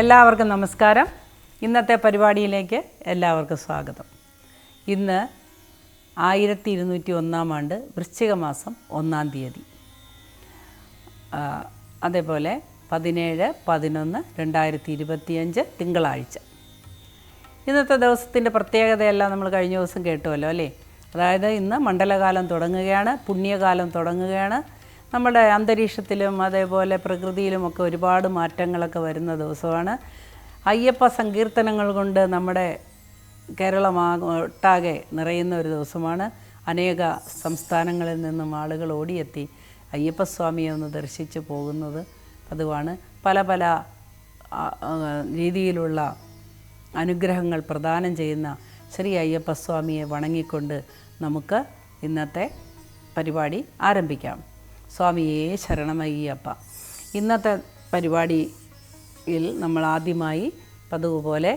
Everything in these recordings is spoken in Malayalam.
എല്ലാവർക്കും നമസ്കാരം. ഇന്നത്തെ പരിപാടിയിലേക്ക് എല്ലാവർക്കും സ്വാഗതം. ഇന്ന് ആയിരത്തി ഇരുന്നൂറ്റി ഒന്നാം ആണ്ട് വൃശ്ചിക മാസം ഒന്നാം തീയതി. അതേപോലെ പതിനേഴ് പതിനൊന്ന് രണ്ടായിരത്തി ഇരുപത്തിയഞ്ച് തിങ്കളാഴ്ച. ഇന്നത്തെ ദിവസത്തിന്റെ പ്രത്യേകതയെല്ലാം നമ്മൾ കഴിഞ്ഞ ദിവസം കേട്ടുമല്ലോ അല്ലേ? അതായത് ഇന്ന് മണ്ഡലകാലം തുടങ്ങുകയാണ് പുണ്യകാലം തുടങ്ങുകയാണ്. നമ്മുടെ അന്തരീക്ഷത്തിലും അതേപോലെ പ്രകൃതിയിലുമൊക്കെ ഒരുപാട് മാറ്റങ്ങളൊക്കെ വരുന്ന ദിവസമാണ്. അയ്യപ്പ സങ്കീർത്തനങ്ങൾ കൊണ്ട് നമ്മുടെ കേരളമാ ഒട്ടാകെ നിറയുന്ന ഒരു ദിവസമാണ്. അനേക സംസ്ഥാനങ്ങളിൽ നിന്നും ആളുകൾ ഓടിയെത്തി അയ്യപ്പസ്വാമിയെ ഒന്ന് ദർശിച്ച് പോകുന്നത് പതിവാണ് പല പല രീതിയിലുള്ള അനുഗ്രഹങ്ങൾ പ്രദാനം ചെയ്യുന്ന ശ്രീ അയ്യപ്പസ്വാമിയെ വണങ്ങിക്കൊണ്ട് നമുക്ക് ഇന്നത്തെ പരിപാടി ആരംഭിക്കാം. സ്വാമിയേ ശരണമയ്യപ്പ. ഇന്നത്തെ പരിപാടിയിൽ നമ്മൾ ആദ്യമായി പതിവ് പോലെ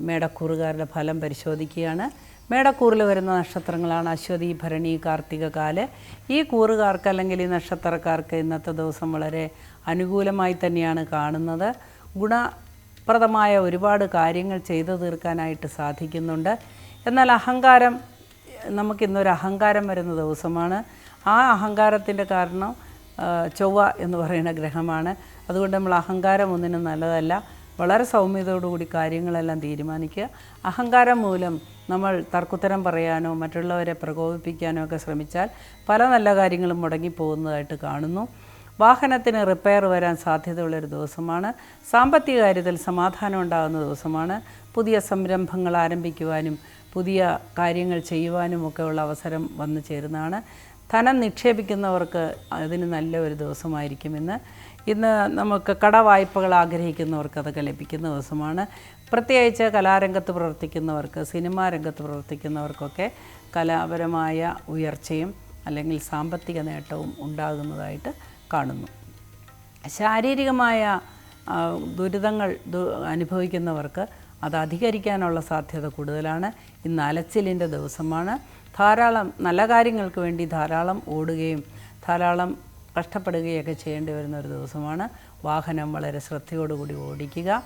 മേടക്കൂറുകാരുടെ ഫലം പരിശോധിക്കുകയാണ്. മേടക്കൂറിൽ വരുന്ന നക്ഷത്രങ്ങളാണ് അശ്വതി ഭരണി കാർത്തിക കാൽ. ഈ കൂറുകാർക്ക് അല്ലെങ്കിൽ ഈ നക്ഷത്രക്കാർക്ക് ഇന്നത്തെ ദിവസം വളരെ അനുകൂലമായി തന്നെയാണ് കാണുന്നത്. ഗുണപ്രദമായ ഒരുപാട് കാര്യങ്ങൾ ചെയ്തു തീർക്കാനായിട്ട് സാധിക്കുന്നുണ്ട്. എന്നാൽ അഹങ്കാരം നമുക്കിന്നൊരു അഹങ്കാരം വരുന്ന ദിവസമാണ്. ആ അഹങ്കാരത്തിന്റെ കാരണം ചൊവ്വ എന്ന് പറയുന്ന ഗ്രഹമാണ്. അതുകൊണ്ട് നമ്മൾ അഹങ്കാരം ഒന്നിനും നല്ലതല്ല. വളരെ സൗമ്യതയോടുകൂടി കാര്യങ്ങളെല്ലാം തീരുമാനിക്കുക. അഹങ്കാരം മൂലം നമ്മൾ തർക്കുത്തരം പറയാനോ മറ്റുള്ളവരെ പ്രകോപിപ്പിക്കാനോ ഒക്കെ ശ്രമിച്ചാൽ പല നല്ല കാര്യങ്ങളും മുടങ്ങിപ്പോകുന്നതായിട്ട് കാണുന്നു. വാഹനത്തിന് റിപ്പയർ വരാൻ സാധ്യതയുള്ളൊരു ദിവസമാണ്. സാമ്പത്തിക കാര്യത്തിൽ സമാധാനം ഉണ്ടാകുന്ന ദിവസമാണ്. പുതിയ സംരംഭങ്ങൾ ആരംഭിക്കുവാനും പുതിയ കാര്യങ്ങൾ ചെയ്യുവാനും ഒക്കെ ഉള്ള അവസരം വന്നു ചേരുന്നതാണ്. ധനം നിക്ഷേപിക്കുന്നവർക്ക് അതിന് നല്ല ഒരു ദിവസമായിരിക്കും ഇന്ന് ഇന്ന് നമുക്ക് കടവായ്പകൾ ആഗ്രഹിക്കുന്നവർക്ക് അതൊക്കെ ലഭിക്കുന്ന ദിവസമാണ്. പ്രത്യേകിച്ച് കലാരംഗത്ത് പ്രവർത്തിക്കുന്നവർക്ക് സിനിമാ രംഗത്ത് പ്രവർത്തിക്കുന്നവർക്കൊക്കെ കലാപരമായ ഉയർച്ചയും അല്ലെങ്കിൽ സാമ്പത്തിക നേട്ടവും ഉണ്ടാകുന്നതായിട്ട് കാണുന്നു. ശാരീരികമായ ദുരിതങ്ങൾ അനുഭവിക്കുന്നവർക്ക് അത് അധികരിക്കാനുള്ള സാധ്യത കൂടുതലാണ്. ഇന്ന് അലച്ചിലിന്റെ ദിവസമാണ്. ധാരാളം നല്ല കാര്യങ്ങൾക്ക് വേണ്ടി ധാരാളം ഓടുകയും ധാരാളം കഷ്ടപ്പെടുകയൊക്കെ ചെയ്യേണ്ടി വരുന്ന ഒരു ദിവസമാണ്. വാഹനം വളരെ ശ്രദ്ധയോടുകൂടി ഓടിക്കുക.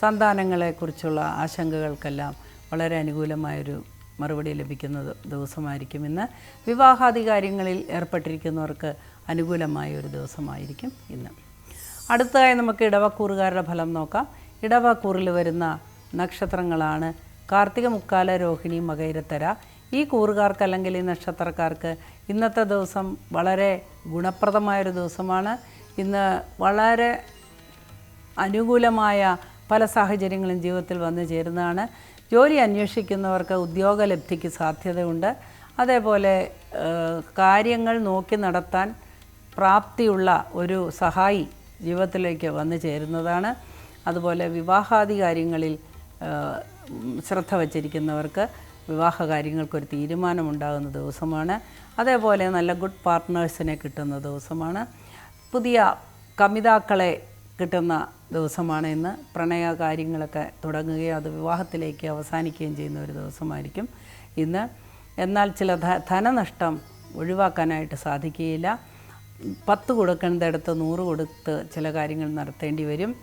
സന്താനങ്ങളെക്കുറിച്ചുള്ള ആശങ്കകൾക്കെല്ലാം വളരെ അനുകൂലമായൊരു മറുപടി ലഭിക്കുന്ന ദിവസമായിരിക്കും ഇന്ന്. വിവാഹാദി കാര്യങ്ങളിൽ ഏർപ്പെട്ടിരിക്കുന്നവർക്ക് അനുകൂലമായ ഒരു ദിവസമായിരിക്കും ഇന്ന്. അടുത്തതായി നമുക്ക് ഇടവക്കൂറുകാരുടെ ഫലം നോക്കാം. ഇടവക്കൂറിൽ വരുന്ന നക്ഷത്രങ്ങളാണ് കാർത്തിക മുക്കാല രോഹിണി മകൈരത്തര ഈ കൂറുകാർക്ക് അല്ലെങ്കിൽ ഈ നക്ഷത്രക്കാർക്ക് ഇന്നത്തെ ദിവസം വളരെ ഗുണപ്രദമായൊരു ദിവസമാണ്. ഇന്ന് വളരെ അനുകൂലമായ പല സാഹചര്യങ്ങളും ജീവിതത്തിൽ വന്നു ചേരുന്നതാണ്. ജോലി അന്വേഷിക്കുന്നവർക്ക് ഉദ്യോഗലബ്ധിക്ക് സാധ്യതയുണ്ട്. അതേപോലെ കാര്യങ്ങൾ നോക്കി നടത്താൻ പ്രാപ്തിയുള്ള ഒരു സഹായി ജീവിതത്തിലേക്ക് വന്നു ചേരുന്നതാണ്. അതുപോലെ വിവാഹാദി കാര്യങ്ങളിൽ ശ്രദ്ധ വച്ചിരിക്കുന്നവർക്ക് വിവാഹ കാര്യങ്ങൾക്കൊരു തീരുമാനമുണ്ടാകുന്ന ദിവസമാണ്. അതേപോലെ നല്ല ഗുഡ് പാർട്ട്നേഴ്സിനെ കിട്ടുന്ന ദിവസമാണ്. പുതിയ കമിതാക്കളെ കിട്ടുന്ന ദിവസമാണ് ഇന്ന്. പ്രണയ കാര്യങ്ങളൊക്കെ തുടങ്ങുകയും അത് വിവാഹത്തിലേക്ക് അവസാനിക്കുകയും ചെയ്യുന്ന ഒരു ദിവസമായിരിക്കും ഇന്ന്. എന്നാൽ ചില ധനനഷ്ടം ഒഴിവാക്കാനായിട്ട് സാധിക്കുകയില്ല. പത്ത് കൊടുക്കേണ്ടടുത്ത് നൂറ് കൊടുത്ത് ചില കാര്യങ്ങൾ നടത്തേണ്ടി വരും.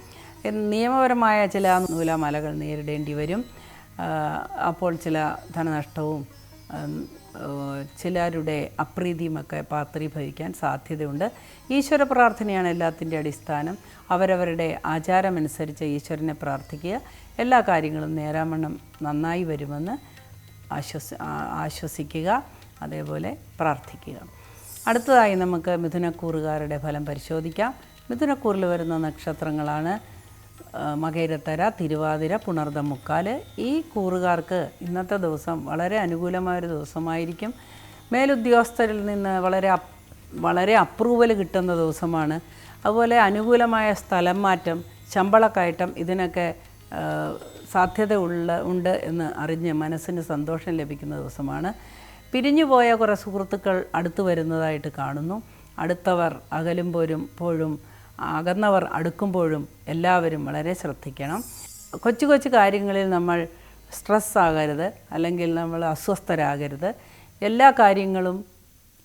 നിയമപരമായ ചില നൂലാമലകൾ നേരിടേണ്ടി വരും. അപ്പോൾ ചില ധനനഷ്ടവും ചിലരുടെ അപ്രീതിയുമൊക്കെ പാത്രീഭവിക്കാൻ സാധ്യതയുണ്ട്. ഈശ്വര പ്രാർത്ഥനയാണ് എല്ലാത്തിന്റെ അടിസ്ഥാനം. അവരവരുടെ ആചാരമനുസരിച്ച് ഈശ്വരനെ പ്രാർത്ഥിക്കുക. എല്ലാ കാര്യങ്ങളും നേരാമണ്ണം നന്നായി വരുമെന്ന് ആശ്വസ ആശ്വസിക്കുക അതേപോലെ പ്രാർത്ഥിക്കുക. അടുത്തതായി നമുക്ക് മിഥുനക്കൂറുകാരുടെ ഫലം പരിശോധിക്കാം. മിഥുനക്കൂറിൽ വരുന്ന നക്ഷത്രങ്ങളാണ് മകയിരത്തര തിരുവാതിര പുണർദമുക്കാൽ ഈ കൂറുകാർക്ക് ഇന്നത്തെ ദിവസം വളരെ അനുകൂലമായൊരു ദിവസമായിരിക്കും. മേലുദ്യോഗസ്ഥരിൽ നിന്ന് വളരെ വളരെ അപ്രൂവൽ കിട്ടുന്ന ദിവസമാണ്. അതുപോലെ അനുകൂലമായ സ്ഥലം മാറ്റം ശമ്പളക്കയറ്റം ഇതിനൊക്കെ സാധ്യത ഉള്ള ഉണ്ട് എന്ന് അറിഞ്ഞ് മനസ്സിന് സന്തോഷം ലഭിക്കുന്ന ദിവസമാണ്. പിരിഞ്ഞുപോയ കുറേ സുഹൃത്തുക്കൾ അടുത്തു വരുന്നതായിട്ട് കാണുന്നു. അടുത്തവർ അകലുമ്പോഴും പോഴും അകന്നവർ അടുക്കുമ്പോഴും എല്ലാവരും വളരെ ശ്രദ്ധിക്കണം. കൊച്ചു കൊച്ചു കാര്യങ്ങളിൽ നമ്മൾ സ്ട്രെസ് ആകരുത് അല്ലെങ്കിൽ നമ്മൾ അസ്വസ്ഥരാകരുത്. എല്ലാ കാര്യങ്ങളും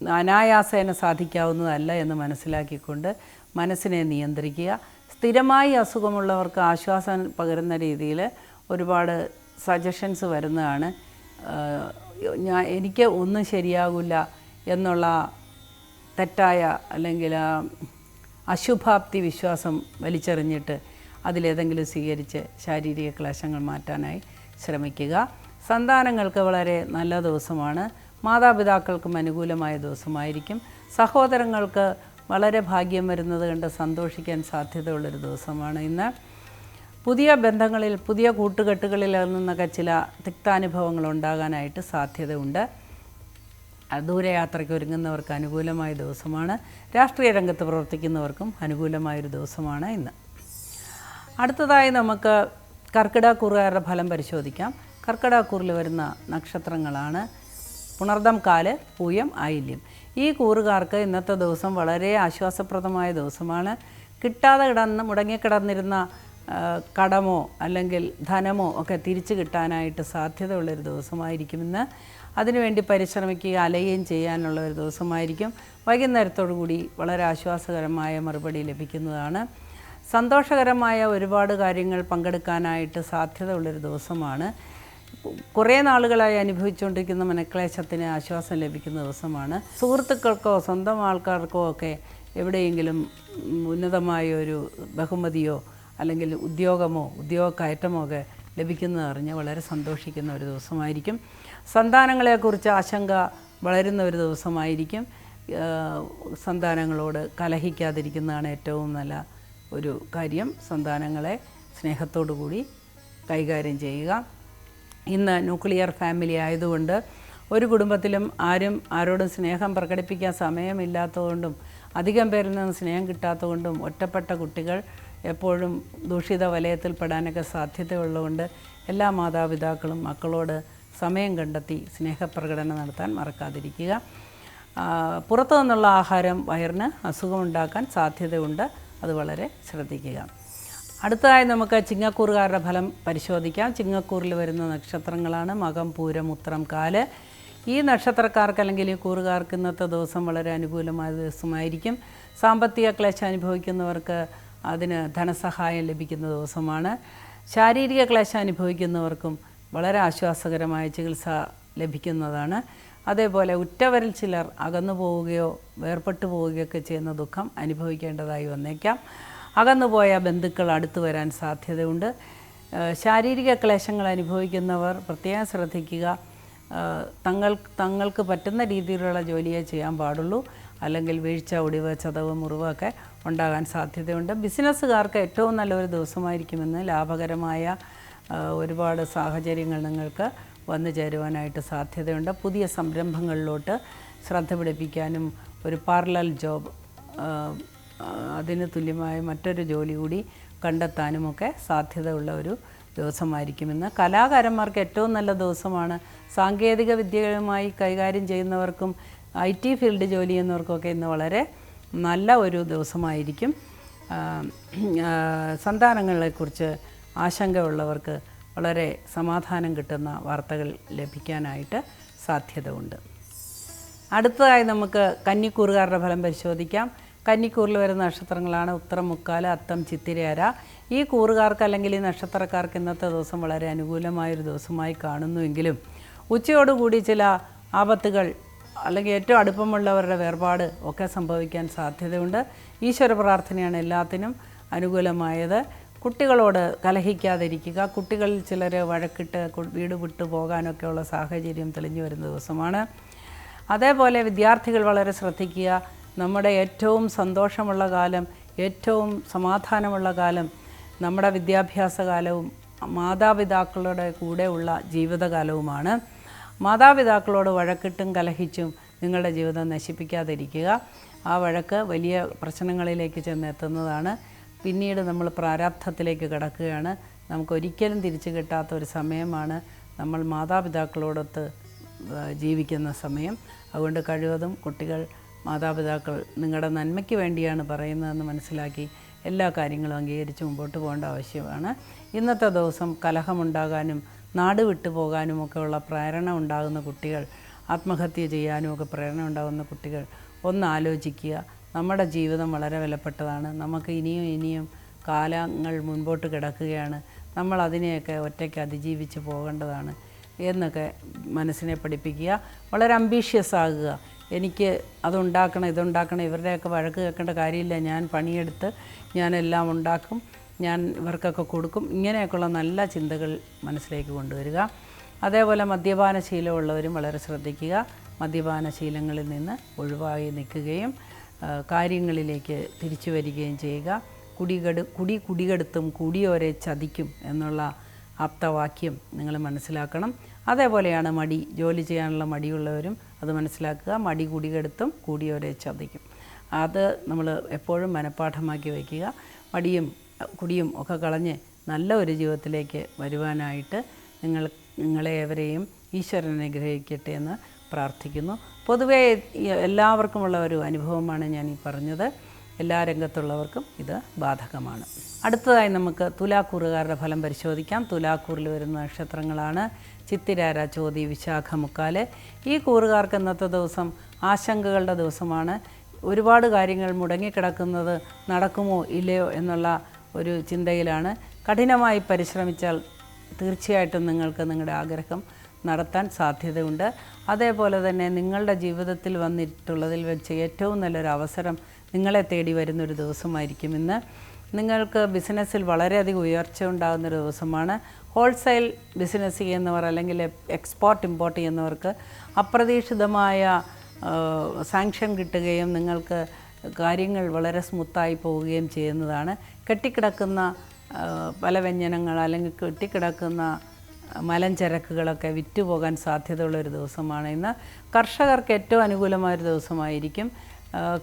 അനായാസേന സാധിക്കാവുന്നതല്ല എന്ന് മനസ്സിലാക്കിക്കൊണ്ട് മനസ്സിനെ നിയന്ത്രിക്കുക. സ്ഥിരമായി അസുഖമുള്ളവർക്ക് ആശ്വാസം പകരുന്ന രീതിയിൽ ഒരുപാട് സജഷൻസ് വരുന്നതാണ്. ഞാൻ എനിക്ക് ഒന്നും ശരിയാകില്ല എന്നുള്ള തെറ്റായ അല്ലെങ്കിൽ അശുഭാപ്തി വിശ്വാസം വലിച്ചെറിഞ്ഞിട്ട് അതിലേതെങ്കിലും സ്വീകരിച്ച് ശാരീരിക ക്ലേശങ്ങൾ മാറ്റാനായി ശ്രമിക്കുക. സന്താനങ്ങൾക്ക് വളരെ നല്ല ദിവസമാണ്. മാതാപിതാക്കൾക്കും അനുകൂലമായ ദിവസമായിരിക്കും. സഹോദരങ്ങൾക്ക് വളരെ ഭാഗ്യം വരുന്നത് കണ്ട് സന്തോഷിക്കാൻ സാധ്യതയുള്ളൊരു ദിവസമാണ് ഇന്ന്. പുതിയ ബന്ധങ്ങളിൽ പുതിയ കൂട്ടുകെട്ടുകളിൽ നിന്നൊക്കെ ചില തിക്താനുഭവങ്ങൾ ഉണ്ടാകാനായിട്ട് സാധ്യതയുണ്ട്. ദൂരയാത്രയ്ക്ക് ഒരുങ്ങുന്നവർക്ക് അനുകൂലമായ ദിവസമാണ്. രാഷ്ട്രീയ രംഗത്ത് പ്രവർത്തിക്കുന്നവർക്കും അനുകൂലമായൊരു ദിവസമാണ് ഇന്ന്. അടുത്തതായി നമുക്ക് കർക്കിടകൂറുകാരുടെ ഫലം പരിശോധിക്കാം. കർക്കിടകൂറിൽ വരുന്ന നക്ഷത്രങ്ങളാണ് പുണർദം കാൽ പൂയം ആയില്യം ഈ കൂറുകാർക്ക് ഇന്നത്തെ ദിവസം വളരെ ആശ്വാസപ്രദമായ ദിവസമാണ്. കിട്ടാതെ കിടന്ന് മുടങ്ങിക്കിടന്നിരുന്ന കടമോ അല്ലെങ്കിൽ ധനമോ ഒക്കെ തിരിച്ചു കിട്ടാനായിട്ട് സാധ്യതയുള്ളൊരു ദിവസമായിരിക്കും ഇന്ന്. അതിനുവേണ്ടി പരിശ്രമിക്കുക അലയുകയും ചെയ്യാനുള്ള ഒരു ദിവസമായിരിക്കും. കൂടി വളരെ ആശ്വാസകരമായ മറുപടി ലഭിക്കുന്നതാണ്. സന്തോഷകരമായ ഒരുപാട് കാര്യങ്ങൾ പങ്കെടുക്കാനായിട്ട് സാധ്യതയുള്ളൊരു ദിവസമാണ്. കുറേ നാളുകളായി അനുഭവിച്ചുകൊണ്ടിരിക്കുന്ന മനക്ലേശത്തിന് ആശ്വാസം ലഭിക്കുന്ന ദിവസമാണ്. സുഹൃത്തുക്കൾക്കോ സ്വന്തം ആൾക്കാർക്കോ ഒക്കെ എവിടെയെങ്കിലും ഉന്നതമായ ഒരു ബഹുമതിയോ അല്ലെങ്കിൽ ഉദ്യോഗമോ ഉദ്യോഗ കയറ്റമോ ഒക്കെ ലഭിക്കുന്നത് അറിഞ്ഞ് വളരെ സന്തോഷിക്കുന്ന ഒരു ദിവസമായിരിക്കും. സന്താനങ്ങളെക്കുറിച്ച് ആശങ്ക വളരുന്ന ഒരു ദിവസമായിരിക്കും. സന്താനങ്ങളോട് കലഹിക്കാതിരിക്കുന്നതാണ് ഏറ്റവും നല്ല ഒരു കാര്യം. സന്താനങ്ങളെ സ്നേഹത്തോടു കൂടി കൈകാര്യം ചെയ്യുക. ഇന്ന് ന്യൂക്ലിയർ ഫാമിലി ആയതുകൊണ്ട് ഒരു കുടുംബത്തിലും ആരും ആരോടും സ്നേഹം പ്രകടിപ്പിക്കാൻ സമയമില്ലാത്തതുകൊണ്ടും അധികം പേരിൽ നിന്ന് സ്നേഹം കിട്ടാത്തതുകൊണ്ടും ഒറ്റപ്പെട്ട കുട്ടികൾ എപ്പോഴും ദൂഷിത വലയത്തിൽപ്പെടാനൊക്കെ സാധ്യതയുള്ളതുകൊണ്ട് എല്ലാ മാതാപിതാക്കളും മക്കളോട് സമയം കണ്ടെത്തി സ്നേഹപ്രകടനം നടത്താൻ മറക്കാതിരിക്കുക. പുറത്തു നിന്നുള്ള ആഹാരം വയറിന് അസുഖമുണ്ടാക്കാൻ സാധ്യതയുണ്ട്. അത് വളരെ ശ്രദ്ധിക്കുക. അടുത്തതായി നമുക്ക് ചിങ്ങക്കൂറുകാരുടെ ഫലം പരിശോധിക്കാം. ചിങ്ങക്കൂറിൽ വരുന്ന നക്ഷത്രങ്ങളാണ് മകം പൂരം ഉത്രം കാൽ. ഈ നക്ഷത്രക്കാർക്ക് അല്ലെങ്കിൽ ഈ കൂറുകാർക്ക് ഇന്നത്തെ ദിവസം വളരെ അനുകൂലമായ ദിവസമായിരിക്കും. സാമ്പത്തിക ക്ലേശം അനുഭവിക്കുന്നവർക്ക് അതിന് ധനസഹായം ലഭിക്കുന്ന ദിവസമാണ്. ശാരീരിക ക്ലേശം അനുഭവിക്കുന്നവർക്കും വളരെ ആശ്വാസകരമായ ചികിത്സ ലഭിക്കുന്നതാണ്. അതേപോലെ ഉറ്റവരിൽ ചിലർ അകന്നു പോവുകയോ വേർപെട്ടു പോവുകയൊക്കെ ചെയ്യുന്ന ദുഃഖം അനുഭവിക്കേണ്ടതായി വന്നേക്കാം. അകന്നുപോയ ബന്ധുക്കൾ അടുത്തു വരാൻ സാധ്യതയുണ്ട്. ശാരീരിക ക്ലേശങ്ങൾ അനുഭവിക്കുന്നവർ പ്രത്യേകം ശ്രദ്ധിക്കുക. തങ്ങൾ തങ്ങൾക്ക് പറ്റുന്ന രീതിയിലുള്ള ജോലിയെ ചെയ്യാൻ പാടുള്ളൂ. അല്ലെങ്കിൽ വീഴ്ച ഒടിവ് ചതവ് മുറിവൊക്കെ ഉണ്ടാകാൻ സാധ്യതയുണ്ട്. ബിസിനസ്സുകാർക്ക് ഏറ്റവും നല്ലൊരു ദിവസമായിരിക്കുമെന്ന് ലാഭകരമായ ഒരുപാട് സാഹചര്യങ്ങൾ നിങ്ങൾക്ക് വന്നു ചേരുവാനായിട്ട് സാധ്യതയുണ്ട്. പുതിയ സംരംഭങ്ങളിലോട്ട് ശ്രദ്ധ പിടിപ്പിക്കാനും ഒരു പാർലൽ ജോബ് അതിന് തുല്യമായ മറ്റൊരു ജോലി കൂടി കണ്ടെത്താനുമൊക്കെ സാധ്യതയുള്ള ഒരു ദിവസമായിരിക്കുമെന്ന്. കലാകാരന്മാർക്ക് ഏറ്റവും നല്ല ദിവസമാണ് സാങ്കേതിക വിദ്യകളുമായി കൈകാര്യം ചെയ്യുന്നവർക്കും ഐ ടി ഫീൽഡ് ജോലി ചെയ്യുന്നവർക്കൊക്കെ ഇന്ന് വളരെ നല്ല ഒരു ദിവസമായിരിക്കും. സന്താനങ്ങളെക്കുറിച്ച് ആശങ്കയുള്ളവർക്ക് വളരെ സമാധാനം കിട്ടുന്ന വാർത്തകൾ ലഭിക്കാനായിട്ട് സാധ്യത ഉണ്ട് അടുത്തതായി നമുക്ക് കന്നിക്കൂറുകാരുടെ ഫലം പരിശോധിക്കാം. കന്നിക്കൂറിൽ വരുന്ന നക്ഷത്രങ്ങളാണ് ഉത്തരം മുക്കാൽ അത്തം ചിത്തിരയര. ഈ കൂറുകാർക്ക് അല്ലെങ്കിൽ ഈ നക്ഷത്രക്കാർക്ക് ഇന്നത്തെ ദിവസം വളരെ അനുകൂലമായൊരു ദിവസമായി കാണുന്നുവെങ്കിലും ഉച്ചയോടുകൂടി ചില ആപത്തുകൾ അല്ലെങ്കിൽ ഏറ്റവും അടുപ്പമുള്ളവരുടെ വേർപാട് ഒക്കെ സംഭവിക്കാൻ സാധ്യതയുണ്ട്. ഈശ്വര പ്രാർത്ഥനയാണ് എല്ലാത്തിനും അനുകൂലമായത്. കുട്ടികളോട് കലഹിക്കാതിരിക്കുക. കുട്ടികളിൽ ചിലർ വഴക്കിട്ട് വീട് വിട്ടു പോകാനൊക്കെയുള്ള സാഹചര്യം തെളിഞ്ഞു വരുന്ന ദിവസമാണ്. അതേപോലെ വിദ്യാർത്ഥികൾ വളരെ ശ്രദ്ധിക്കുക. നമ്മുടെ ഏറ്റവും സന്തോഷമുള്ള കാലം ഏറ്റവും സമാധാനമുള്ള കാലം നമ്മുടെ വിദ്യാഭ്യാസ കാലവും മാതാപിതാക്കളുടെ കൂടെയുള്ള ജീവിതകാലവുമാണ്. മാതാപിതാക്കളോട് വഴക്കിട്ടും കലഹിച്ചും നിങ്ങളുടെ ജീവിതം നശിപ്പിക്കാതിരിക്കുക. ആ വഴക്ക് വലിയ പ്രശ്നങ്ങളിലേക്ക് ചെന്നെത്തുന്നതാണ്. പിന്നീട് നമ്മൾ പ്രാരാബ്ധത്തിലേക്ക് കിടക്കുകയാണ്. നമുക്കൊരിക്കലും തിരിച്ചു കിട്ടാത്ത ഒരു സമയമാണ് നമ്മൾ മാതാപിതാക്കളോടൊത്ത് ജീവിക്കുന്ന സമയം. അതുകൊണ്ട് കഴിവതും കുട്ടികൾ മാതാപിതാക്കൾ നിങ്ങളുടെ നന്മയ്ക്ക് വേണ്ടിയാണ് പറയുന്നതെന്ന് മനസ്സിലാക്കി എല്ലാ കാര്യങ്ങളും അംഗീകരിച്ച് മുമ്പോട്ട് പോകേണ്ട ആവശ്യമാണ്. ഇന്നത്തെ ദിവസം കലഹമുണ്ടാകാനും നാട് വിട്ടു പോകാനും ഒക്കെ ഉള്ള പ്രേരണ ഉണ്ടാകുന്ന കുട്ടികൾ ആത്മഹത്യ ചെയ്യാനും ഒക്കെ പ്രേരണ ഉണ്ടാകുന്ന കുട്ടികൾ ഒന്ന് ആലോചിക്കുക. നമ്മുടെ ജീവിതം വളരെ വിലപ്പെട്ടതാണ്. നമുക്ക് ഇനിയും ഇനിയും കാലങ്ങൾ മുൻപോട്ട് കിടക്കുകയാണ്. നമ്മൾ അതിനെയൊക്കെ ഒറ്റയ്ക്ക് അതിജീവിച്ച് പോകേണ്ടതാണ് എന്നൊക്കെ മനസ്സിനെ പഠിപ്പിക്കുക. വളരെ അംബീഷ്യസ് ആകുക. എനിക്ക് അതുണ്ടാക്കണം ഇതുണ്ടാക്കണം ഇവരുടെയൊക്കെ വഴക്ക് കേൾക്കേണ്ട കാര്യമില്ല. ഞാൻ പണിയെടുത്ത് ഞാനെല്ലാം ഉണ്ടാക്കും ഞാൻ ഇവർക്കൊക്കെ കൊടുക്കും. ഇങ്ങനെയൊക്കെയുള്ള നല്ല ചിന്തകൾ മനസ്സിലേക്ക് കൊണ്ടുവരിക. അതേപോലെ മദ്യപാന ശീലമുള്ളവരും വളരെ ശ്രദ്ധിക്കുക. മദ്യപാന ശീലങ്ങളിൽ നിന്ന് ഒഴിവായി നിൽക്കുകയും കാര്യങ്ങളിലേക്ക് തിരിച്ചു വരികയും ചെയ്യുക. കുടികട് കുടി കുടികെടുത്തും കുടിയോരെ ചതിക്കും എന്നുള്ള ആപ്തവാക്യം നിങ്ങൾ മനസ്സിലാക്കണം. അതേപോലെയാണ് മടി ജോലി ചെയ്യാനുള്ള മടിയുള്ളവരും അത് മനസ്സിലാക്കുക. മടി കുടികെടുത്തും കൂടിയോരെ ചതിക്കും. അത് നമ്മൾ എപ്പോഴും മനഃപ്പാഠമാക്കി വയ്ക്കുക. മടിയും കുടിയും ഒക്കെ കളഞ്ഞ് നല്ല ഒരു ജീവിതത്തിലേക്ക് വരുവാനായിട്ട് നിങ്ങൾ നിങ്ങളെ ഏവരെയും ഈശ്വരൻ അനുഗ്രഹിക്കട്ടെ എന്ന് പ്രാർത്ഥിക്കുന്നു. പൊതുവേ എല്ലാവർക്കുമുള്ള ഒരു അനുഭവമാണ് ഞാൻ ഈ പറഞ്ഞത്. എല്ലാ രംഗത്തുള്ളവർക്കും ഇത് ബാധകമാണ്. അടുത്തതായി നമുക്ക് തുലാക്കൂറുകാരുടെ ഫലം പരിശോധിക്കാം. തുലാക്കൂറിൽ വരുന്ന നക്ഷത്രങ്ങളാണ് ചിത്തിരാര ചോതി വിശാഖ മുക്കാൽ. ഈ കൂറുകാർക്ക് ഇന്നത്തെ ദിവസം ആശങ്കകളുടെ ദിവസമാണ്. ഒരുപാട് കാര്യങ്ങൾ മുടങ്ങിക്കിടക്കുന്നത് നടക്കുമോ ഇല്ലയോ എന്നുള്ള ഒരു ചിന്തയിലാണ്. കഠിനമായി പരിശ്രമിച്ചാൽ തീർച്ചയായിട്ടും നിങ്ങൾക്ക് നിങ്ങളുടെ ആഗ്രഹം നടത്താൻ സാധ്യതയുണ്ട്. അതേപോലെ തന്നെ നിങ്ങളുടെ ജീവിതത്തിൽ വന്നിട്ടുള്ളതിൽ വെച്ച് ഏറ്റവും നല്ലൊരു അവസരം നിങ്ങളെ തേടി വരുന്നൊരു ദിവസമായിരിക്കും ഇന്ന്. നിങ്ങൾക്ക് ബിസിനസ്സിൽ വളരെയധികം ഉയർച്ച ഉണ്ടാകുന്നൊരു ദിവസമാണ്. ഹോൾസെയിൽ ബിസിനസ് ചെയ്യുന്നവർ അല്ലെങ്കിൽ എക്സ്പോർട്ട് ഇമ്പോർട്ട് ചെയ്യുന്നവർക്ക് അപ്രതീക്ഷിതമായ സാങ്ഷൻ കിട്ടുകയും നിങ്ങൾക്ക് കാര്യങ്ങൾ വളരെ സ്മൂത്തായി പോവുകയും ചെയ്യുന്നതാണ്. കെട്ടിക്കിടക്കുന്ന പല വ്യഞ്ജനങ്ങൾ അല്ലെങ്കിൽ കെട്ടിക്കിടക്കുന്ന മലഞ്ചരക്കുകളൊക്കെ വിറ്റുപോകാൻ സാധ്യതയുള്ള ഒരു ദിവസമാണ്. ഇന്ന് കർഷകർക്ക് ഏറ്റവും അനുകൂലമായൊരു ദിവസമായിരിക്കും.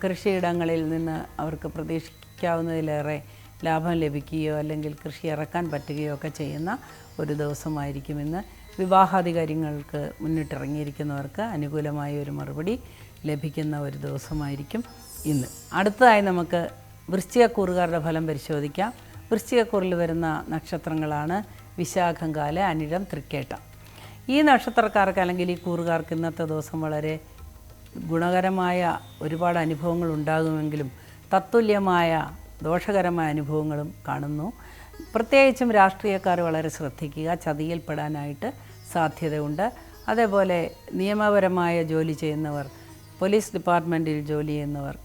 കൃഷിയിടങ്ങളിൽ നിന്ന് അവർക്ക് പ്രതീക്ഷിക്കാവുന്നതിലേറെ ലാഭം ലഭിക്കുകയോ അല്ലെങ്കിൽ കൃഷി ഇറക്കാൻ പറ്റുകയോ ഒക്കെ ചെയ്യുന്ന ഒരു ദിവസമായിരിക്കും ഇന്ന്. വിവാഹാധികാരികൾക്ക് മുന്നിട്ടിറങ്ങിയിരിക്കുന്നവർക്ക് അനുകൂലമായ ഒരു മറുപടി ലഭിക്കുന്ന ഒരു ദിവസമായിരിക്കും ഇന്ന്. അടുത്തതായി നമുക്ക് വൃശ്ചികക്കൂറുകാരുടെ ഫലം പരിശോധിക്കാം. വൃശ്ചികക്കൂറിൽ വരുന്ന നക്ഷത്രങ്ങളാണ് വിശാഖം കാല അനിഴം തൃക്കേട്ട. ഈ നക്ഷത്രക്കാർക്ക് അല്ലെങ്കിൽ ഈ കൂറുകാർക്ക് ഇന്നത്തെ ദിവസം വളരെ ഗുണകരമായ ഒരുപാട് അനുഭവങ്ങൾ ഉണ്ടാകുമെങ്കിലും തത്തുല്യമായ ദോഷകരമായ അനുഭവങ്ങളും കാണുന്നു. പ്രത്യേകിച്ചും രാഷ്ട്രീയക്കാർ വളരെ ശ്രദ്ധിക്കുക ചതിയിൽപ്പെടാനായിട്ട് സാധ്യതയുണ്ട്. അതേപോലെ നിയമപരമായ ജോലി ചെയ്യുന്നവർ പോലീസ് ഡിപ്പാർട്ട്മെന്റിൽ ജോലി ചെയ്യുന്നവർ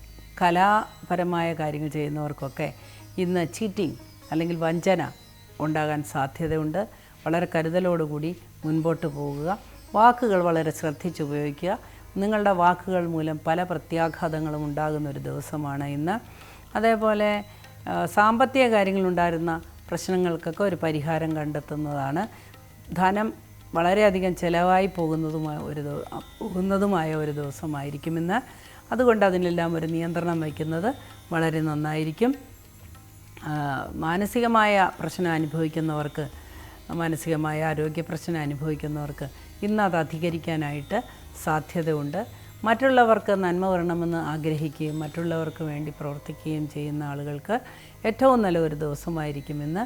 കലാപരമായ കാര്യങ്ങൾ ചെയ്യുന്നവർക്കൊക്കെ ഇന്ന് ചീറ്റിംഗ് അല്ലെങ്കിൽ വഞ്ചന ഉണ്ടാകാൻ സാധ്യതയുണ്ട്. വളരെ കരുതലോടുകൂടി മുൻപോട്ട് പോകുക. വാക്കുകൾ വളരെ ശ്രദ്ധിച്ച് ഉപയോഗിക്കുക. നിങ്ങളുടെ വാക്കുകൾ മൂലം പല പ്രത്യാഘാതങ്ങളും ഉണ്ടാകുന്ന ഒരു ദിവസമാണ് ഇന്ന്. അതേപോലെ സാമ്പത്തിക കാര്യങ്ങളുണ്ടായിരുന്ന പ്രശ്നങ്ങൾക്കൊക്കെ ഒരു പരിഹാരം കണ്ടെത്തുന്നതാണ്. ധനം വളരെയധികം ചിലവായി പോകുന്നതുമായ ഒരു പോകുന്നതുമായ ഒരു ദിവസമായിരിക്കും ഇന്ന്. അതുകൊണ്ട് അതിനെല്ലാം ഒരു നിയന്ത്രണം വയ്ക്കുന്നത് വളരെ നന്നായിരിക്കും. മാനസികമായ പ്രശ്നം അനുഭവിക്കുന്നവർക്ക് മാനസികമായ ആരോഗ്യ പ്രശ്നം അനുഭവിക്കുന്നവർക്ക് ഇന്ന് അത് അധികരിക്കാനായിട്ട് സാധ്യതയുണ്ട്. മറ്റുള്ളവർക്ക് നന്മ വരണമെന്ന് ആഗ്രഹിക്കുകയും മറ്റുള്ളവർക്ക് വേണ്ടി പ്രവർത്തിക്കുകയും ചെയ്യുന്ന ആളുകൾക്ക് ഏറ്റവും നല്ല ഒരു ദിവസമായിരിക്കും ഇന്ന്.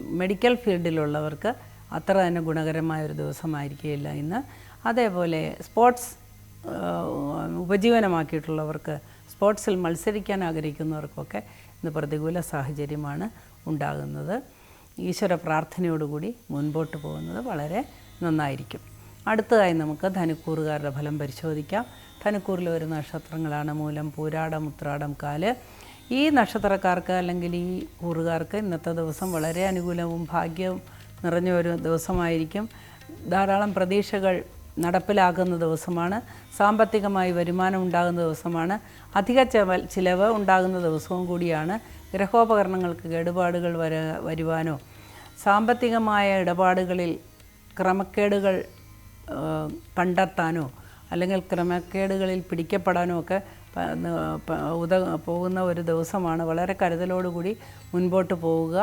മെഡിക്കൽ ഫീൽഡിലുള്ളവർക്ക് അത്ര തന്നെ ഗുണകരമായ ഒരു ദിവസമായിരിക്കുകയില്ല ഇന്ന്. അതേപോലെ സ്പോർട്സ് ഉപജീവനമാക്കിയിട്ടുള്ളവർക്ക് സ്പോർട്സിൽ മത്സരിക്കാൻ ആഗ്രഹിക്കുന്നവർക്കൊക്കെ ഇന്ന് പ്രതികൂല സാഹചര്യമാണ് ഉണ്ടാകുന്നത്. ഈശ്വര പ്രാർത്ഥനയോടുകൂടി മുൻപോട്ട് പോകുന്നത് വളരെ നന്നായിരിക്കും. അടുത്തതായി നമുക്ക് ധനുക്കൂറുകാരുടെ ഫലം പരിശോധിക്കാം. ധനുക്കൂറിൽ വരുന്ന നക്ഷത്രങ്ങളാണ് മൂലം പൂരാടം ഉത്രാടം കാൽ. ഈ നക്ഷത്രക്കാർക്ക് അല്ലെങ്കിൽ ഈ കൂറുകാർക്ക് ഇന്നത്തെ ദിവസം വളരെ അനുകൂലവും ഭാഗ്യവും നിറഞ്ഞ ഒരു ദിവസമായിരിക്കും. ധാരാളം പ്രതീക്ഷകൾ നടപ്പിലാക്കുന്ന ദിവസമാണ്. സാമ്പത്തികമായി വരുമാനം ഉണ്ടാകുന്ന ദിവസമാണ്. അധിക ചെവൽ ചിലവ് ഉണ്ടാകുന്ന ദിവസവും കൂടിയാണ് ഗ്രഹോപകരണങ്ങൾക്ക് കേടുപാടുകൾ വര വരുവാനോ. സാമ്പത്തികമായ ഇടപാടുകളിൽ ക്രമക്കേടുകൾ കണ്ടെത്താനോ അല്ലെങ്കിൽ ക്രമക്കേടുകളിൽ പിടിക്കപ്പെടാനോ ഒക്കെ ഉത പോകുന്ന ഒരു ദിവസമാണ്. വളരെ കരുതലോടുകൂടി മുൻപോട്ട് പോവുക.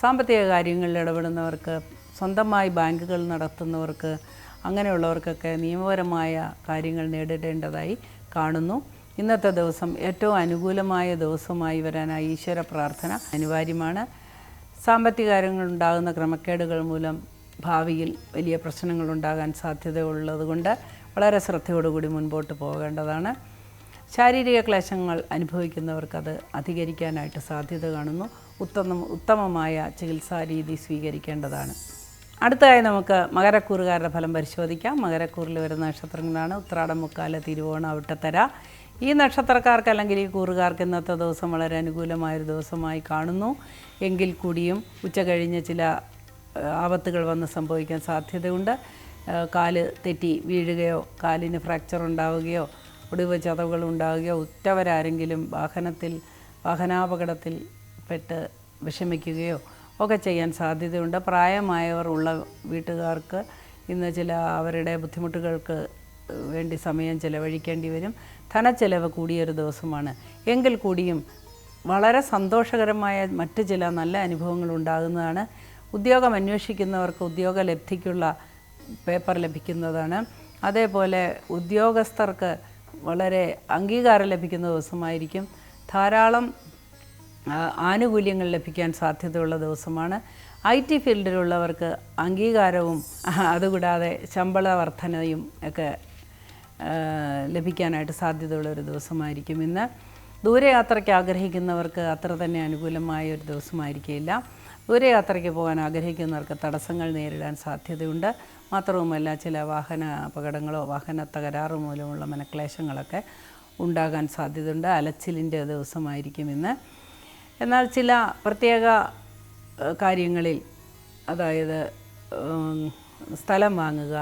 സാമ്പത്തിക കാര്യങ്ങളിൽ ഇടപെടുന്നവർക്ക് സ്വന്തമായി ബാങ്കുകൾ നടത്തുന്നവർക്ക് അങ്ങനെയുള്ളവർക്കൊക്കെ നിയമപരമായ കാര്യങ്ങൾ നേരിടേണ്ടതായി കാണുന്നു. ഇന്നത്തെ ദിവസം ഏറ്റവും അനുകൂലമായ ദിവസമായി വരാനായി ഈശ്വര പ്രാർത്ഥന അനിവാര്യമാണ്. സാമ്പത്തിക കാര്യങ്ങളുണ്ടാകുന്ന ക്രമക്കേടുകൾ മൂലം ഭാവിയിൽ വലിയ പ്രശ്നങ്ങൾ ഉണ്ടാകാൻ സാധ്യതയുള്ളതുകൊണ്ട് വളരെ ശ്രദ്ധയോടുകൂടി മുൻപോട്ട് പോകേണ്ടതാണ്. ശാരീരിക ക്ലേശങ്ങൾ അനുഭവിക്കുന്നവർക്കത് അധികരിക്കാനായിട്ട് സാധ്യത കാണുന്നു. ഉത്തമ ഉത്തമമായ ചികിത്സാ രീതി സ്വീകരിക്കേണ്ടതാണ്. അടുത്തതായി നമുക്ക് മകരക്കൂറുകാരുടെ ഫലം പരിശോധിക്കാം. മകരക്കൂറിൽ വരുന്ന നക്ഷത്രങ്ങളാണ് ഉത്രാടം മുക്കാല തിരുവോണം അവിട്ടത്തര. ഈ നക്ഷത്രക്കാർക്ക് അല്ലെങ്കിൽ ഈ കൂറുകാർക്ക് ഇന്നത്തെ ദിവസം വളരെ അനുകൂലമായൊരു ദിവസമായി കാണുന്നു. എങ്കിൽ കൂടിയും ഉച്ച കഴിഞ്ഞ് ചില ആപത്തുകൾ വന്ന് സംഭവിക്കാൻ സാധ്യതയുണ്ട്. കാൽ തെറ്റി വീഴുകയോ കാലിന് ഫ്രാക്ചർ ഉണ്ടാവുകയോ ഒടിവ് ചതവുകൾ ഉണ്ടാവുകയോ ഉറ്റവരാരെങ്കിലും വാഹനത്തിൽ വാഹനാപകടത്തിൽ പെട്ട് വിഷമിക്കുകയോ ഒക്കെ ചെയ്യാൻ സാധ്യതയുണ്ട്. പ്രായമായവർ ഉള്ള വീട്ടുകാർക്ക് ഇന്ന് ചില അവരുടെ ബുദ്ധിമുട്ടുകൾക്ക് വേണ്ടി സമയം ചെലവഴിക്കേണ്ടി വരും. ധനച്ചെലവ് കൂടിയൊരു ദിവസമാണ്. എങ്കിൽ കൂടിയും വളരെ സന്തോഷകരമായ മറ്റ് ചില നല്ല അനുഭവങ്ങൾ ഉണ്ടാകുന്നതാണ്. ഉദ്യോഗം അന്വേഷിക്കുന്നവർക്ക് ഉദ്യോഗ ലബ്ധിക്കുള്ള പേപ്പർ ലഭിക്കുന്നതാണ്. അതേപോലെ ഉദ്യോഗസ്ഥർക്ക് വളരെ അംഗീകാരം ലഭിക്കുന്ന ദിവസമായിരിക്കും. ധാരാളം ആനുകൂല്യങ്ങൾ ലഭിക്കാൻ സാധ്യതയുള്ള ദിവസമാണ്. ഐ ടി ഫീൽഡിലുള്ളവർക്ക് അംഗീകാരവും അതുകൂടാതെ ശമ്പള വർധനയും ഒക്കെ ലഭിക്കാനായിട്ട് സാധ്യതയുള്ള ഒരു ദിവസമായിരിക്കും ഇന്ന്. ദൂരയാത്രയ്ക്ക് ആഗ്രഹിക്കുന്നവർക്ക് അത്ര തന്നെ അനുകൂലമായ ഒരു ദിവസമായിരിക്കില്ല ദൂരയാത്രയ്ക്ക് പോകാൻ ആഗ്രഹിക്കുന്നവർക്ക് തടസ്സങ്ങൾ നേരിടാൻ സാധ്യതയുണ്ട്. മാത്രവുമല്ല ചില വാഹന അപകടങ്ങളോ വാഹന തകരാറ് മൂലമുള്ള മനക്ലേശങ്ങളൊക്കെ ഉണ്ടാകാൻ സാധ്യതയുണ്ട്. അലച്ചിലിന്റെ ദിവസമായിരിക്കും ഇന്ന്. എന്നാൽ ചില പ്രത്യേക കാര്യങ്ങളിൽ അതായത് സ്ഥലം വാങ്ങുക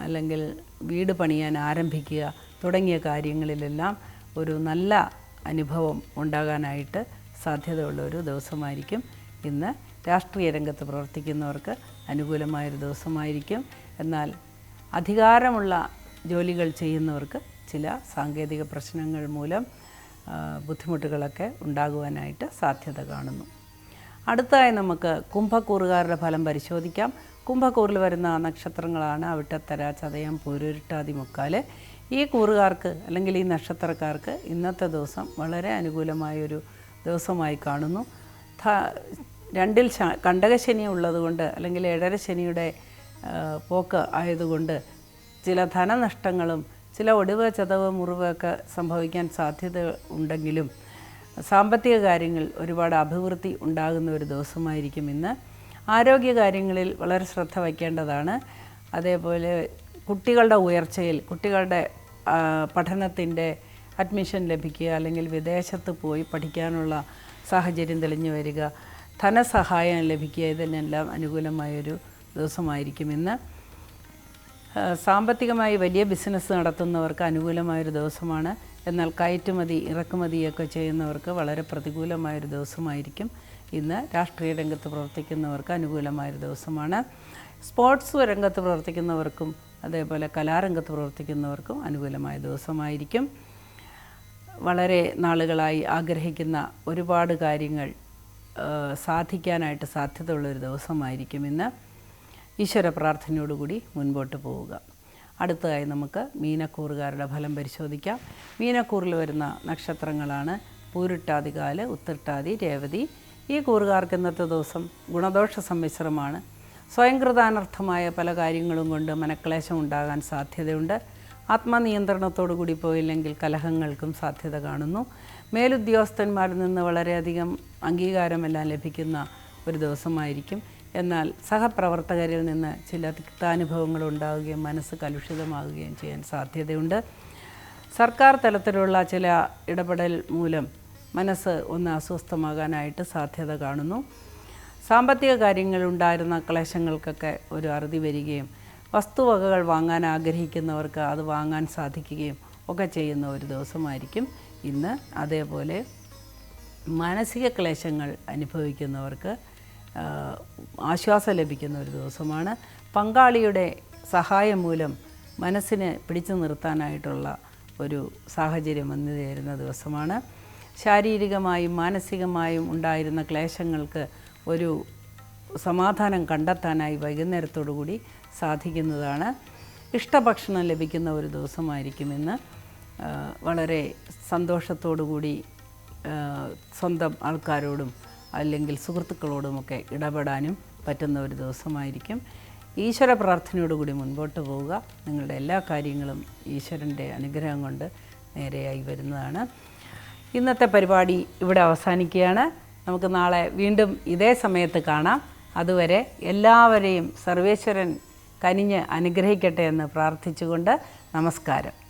അല്ലെങ്കിൽ വീട് പണിയാൻ ആരംഭിക്കുക തുടങ്ങിയ കാര്യങ്ങളിലെല്ലാം ഒരു നല്ല അനുഭവം ഉണ്ടാകാനായിട്ട് സാധ്യതയുള്ള ഒരു ദിവസമായിരിക്കും ഇന്ന്. രാഷ്ട്രീയ രംഗത്ത് പ്രവർത്തിക്കുന്നവർക്ക് അനുകൂലമായൊരു ദിവസമായിരിക്കും. എന്നാൽ അധികാരമുള്ള ജോലികൾ ചെയ്യുന്നവർക്ക് ചില സാങ്കേതിക പ്രശ്നങ്ങൾ മൂലം ബുദ്ധിമുട്ടുകളൊക്കെ ഉണ്ടാകുവാനായിട്ട് സാധ്യത കാണുന്നു. അടുത്തതായി നമുക്ക് കുംഭക്കൂറുകാരുടെ ഫലം പരിശോധിക്കാം. കുംഭക്കൂറിൽ വരുന്ന നക്ഷത്രങ്ങളാണ് അവിട്ടത്തര ചതയം പൂരുരുട്ടാതി മുക്കാൽ ഈ കൂറുകാർക്ക് അല്ലെങ്കിൽ ഈ നക്ഷത്രക്കാർക്ക് ഇന്നത്തെ ദിവസം വളരെ അനുകൂലമായൊരു ദിവസമായി കാണുന്നു. രണ്ടിൽ കണ്ടകശനി ഉള്ളതുകൊണ്ട് അല്ലെങ്കിൽ ഏഴര ശനിയുടെ പോക്ക് ആയതുകൊണ്ട് ചില ധനനഷ്ടങ്ങളും ചില ഒടിവ് ചതവ് മുറിവൊക്കെ സംഭവിക്കാൻ സാധ്യത ഉണ്ടെങ്കിലും സാമ്പത്തിക കാര്യങ്ങൾ ഒരുപാട് അഭിവൃദ്ധി ഉണ്ടാകുന്ന ഒരു ദിവസമായിരിക്കും ഇന്ന്. ആരോഗ്യ കാര്യങ്ങളിൽ വളരെ ശ്രദ്ധ വയ്ക്കേണ്ടതാണ്. അതേപോലെ കുട്ടികളുടെ ഉയർച്ചയിൽ കുട്ടികളുടെ പഠനത്തിന്റെ അഡ്മിഷൻ ലഭിക്കുക അല്ലെങ്കിൽ വിദേശത്ത് പോയി പഠിക്കാനുള്ള സാഹചര്യം തെളിഞ്ഞു വരിക ധനസഹായം ലഭിക്കുക ഇതിനെല്ലാം അനുകൂലമായൊരു ദിവസമായിരിക്കും ഇന്ന്. സാമ്പത്തികമായി വലിയ ബിസിനസ് നടത്തുന്നവർക്ക് അനുകൂലമായൊരു ദിവസമാണ്. എന്നാൽ കയറ്റുമതി ഇറക്കുമതിയൊക്കെ ചെയ്യുന്നവർക്ക് വളരെ പ്രതികൂലമായൊരു ദിവസമായിരിക്കും. ഇന്ന് രാഷ്ട്രീയ രംഗത്ത് പ്രവർത്തിക്കുന്നവർക്ക് അനുകൂലമായൊരു ദിവസമാണ്. സ്പോർട്സ് രംഗത്ത് പ്രവർത്തിക്കുന്നവർക്കും അതേപോലെ കലാരംഗത്ത് പ്രവർത്തിക്കുന്നവർക്കും അനുകൂലമായ ദിവസമായിരിക്കും. വളരെ നാളുകളായി ആഗ്രഹിക്കുന്ന ഒരുപാട് കാര്യങ്ങൾ സാധിക്കാനായിട്ട് സാധ്യതയുള്ളൊരു ദിവസമായിരിക്കും ഇന്ന്. ഈശ്വര പ്രാർത്ഥനയോടുകൂടി മുൻപോട്ട് പോവുക. അടുത്തതായി നമുക്ക് മീനക്കൂറുകാരുടെ ഫലം പരിശോധിക്കാം. മീനക്കൂറിൽ വരുന്ന നക്ഷത്രങ്ങളാണ് പൂരിട്ടാതികാൽ ഉത്തിട്ടാതി രേവതി. ഈ കൂറുകാർക്ക് ഇന്നത്തെ ദിവസം ഗുണദോഷ സമ്മിശ്രമാണ്. സ്വയംകൃതാനർത്ഥമായ പല കാര്യങ്ങളും കൊണ്ട് മനക്ലേശം ഉണ്ടാകാൻ സാധ്യതയുണ്ട്. ആത്മനിയന്ത്രണത്തോടു കൂടി പോയില്ലെങ്കിൽ കലഹങ്ങൾക്കും സാധ്യത കാണുന്നു. മേലുദ്യോഗസ്ഥന്മാരിൽ നിന്ന് വളരെയധികം അംഗീകാരമെല്ലാം ലഭിക്കുന്ന ഒരു ദിവസമായിരിക്കും. എന്നാൽ സഹപ്രവർത്തകരിൽ നിന്ന് ചില തിക്താനുഭവങ്ങൾ ഉണ്ടാവുകയും മനസ്സ് കലുഷിതമാകുകയും ചെയ്യാൻ സാധ്യതയുണ്ട്. സർക്കാർ തലത്തിലുള്ള ചില ഇടപെടൽ മൂലം മനസ്സ് ഒന്ന് അസ്വസ്ഥമാകാനായിട്ട് സാധ്യത കാണുന്നു. സാമ്പത്തിക കാര്യങ്ങളുണ്ടായിരുന്ന ക്ലേശങ്ങൾക്കൊക്കെ ഒരു അറുതി വരികയും വസ്തുവകകൾ വാങ്ങാൻ ആഗ്രഹിക്കുന്നവർക്ക് അത് വാങ്ങാൻ സാധിക്കുകയും ഒക്കെ ചെയ്യുന്ന ഒരു ദിവസമായിരിക്കും. ഇന്ന് അതേപോലെ മാനസിക ക്ലേശങ്ങൾ അനുഭവിക്കുന്നവർക്ക് ആശ്വാസം ലഭിക്കുന്ന ഒരു ദിവസമാണ്. പങ്കാളിയുടെ സഹായം മൂലം മനസ്സിനെ പിടിച്ചു നിർത്താനായിട്ടുള്ള ഒരു സാഹചര്യം വന്നു ചേരുന്ന ദിവസമാണ്. ശാരീരികമായും മാനസികമായും ഉണ്ടായിരുന്ന ക്ലേശങ്ങൾക്ക് ഒരു സമാധാനം കണ്ടെത്താനായി വൈകുന്നേരത്തോടു കൂടി സാധിക്കുന്നതാണ്. ഇഷ്ടഭക്ഷണം ലഭിക്കുന്ന ഒരു ദിവസമായിരിക്കും ഇന്ന്. വളരെ സന്തോഷത്തോടു കൂടി സ്വന്തം ആൾക്കാരോടും അല്ലെങ്കിൽ സുഹൃത്തുക്കളോടുമൊക്കെ ഇടപെടാനും പറ്റുന്ന ഒരു ദിവസമായിരിക്കും. ഈശ്വര പ്രാർത്ഥനയോടുകൂടി മുൻപോട്ട് പോവുക. നിങ്ങളുടെ എല്ലാ കാര്യങ്ങളും ഈശ്വരന്റെ അനുഗ്രഹം കൊണ്ട് നേരെയായി വരുന്നതാണ്. ഇന്നത്തെ പരിപാടി ഇവിടെ അവസാനിക്കുകയാണ്. നമുക്ക് നാളെ വീണ്ടും ഇതേ സമയത്ത് കാണാം. അതുവരെ എല്ലാവരെയും സർവേശ്വരൻ കനിഞ്ഞ് അനുഗ്രഹിക്കട്ടെ എന്ന് പ്രാർത്ഥിച്ചുകൊണ്ട് നമസ്കാരം.